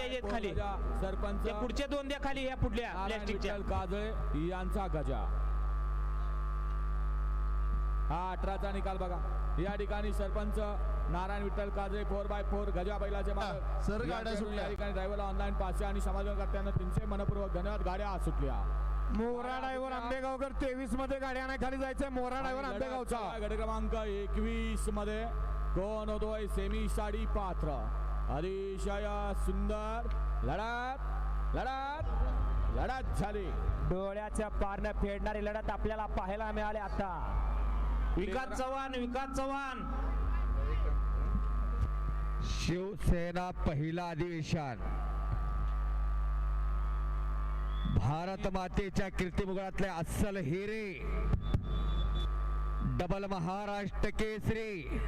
द्यायचे खाली. सरपंच. ते पुढचे दोन द्या खाली ह्या पुढल्या प्लॅस्टिकच्या. काजळे यांचा गजा. हा अठराचा निकाल बघा. या ठिकाणी sarpanch Narayan Vitthal Kajale four by four Gaja बैलाचे सर, या गाड्या सुटल्या. या ठिकाणी ड्रायव्हरला ऑनलाईन पाचशे आणि समाजकर्त्यांना तीनशे मनपूर्वक धन्यवाद. गाड्या सुटल्या. मोरा ड्रायव्हर आंबेगावकर तेवीसमध्ये गाडी आणा खाली जायचंय. मोरा ड्रायव्हर आंबेगावचा. गट क्रमांक एकवीसमध्ये. कोण होतोय? सेमी साडी पात्र. अतिशय सुंदर लढत लढत लढत झाली. डोळ्याच्या पारनं फेडणारी लढत आपल्याला पाहायला मिळाली आता. विकास चव्हाण विकास चव्हाण. शिवसेना पहिला अधिवेशन. भारत मातेच्या कीर्तिमुगळातले अस्सल हिरे. डबल महाराष्ट्र केसरी.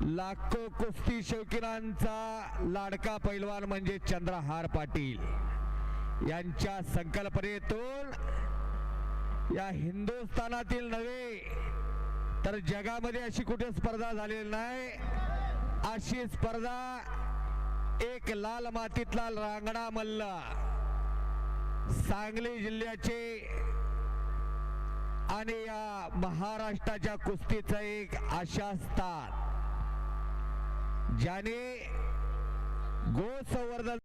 लाखो कुस्ती शौकीनांचा लाडका पैलवान म्हणजे चंद्रहार पाटील. यांच्या संकल्पनेतून या हिंदुस्थानातील नव्हे तर जगामध्ये अशी कुठे स्पर्धा झालेली नाही. अशी स्पर्धा एक लाल मातीतला रांगणा मल्ल. सांगली जिल्ह्याचे आणि या महाराष्ट्राच्या कुस्तीचं एक आशा स्थान. ज्याने गो संवर्धन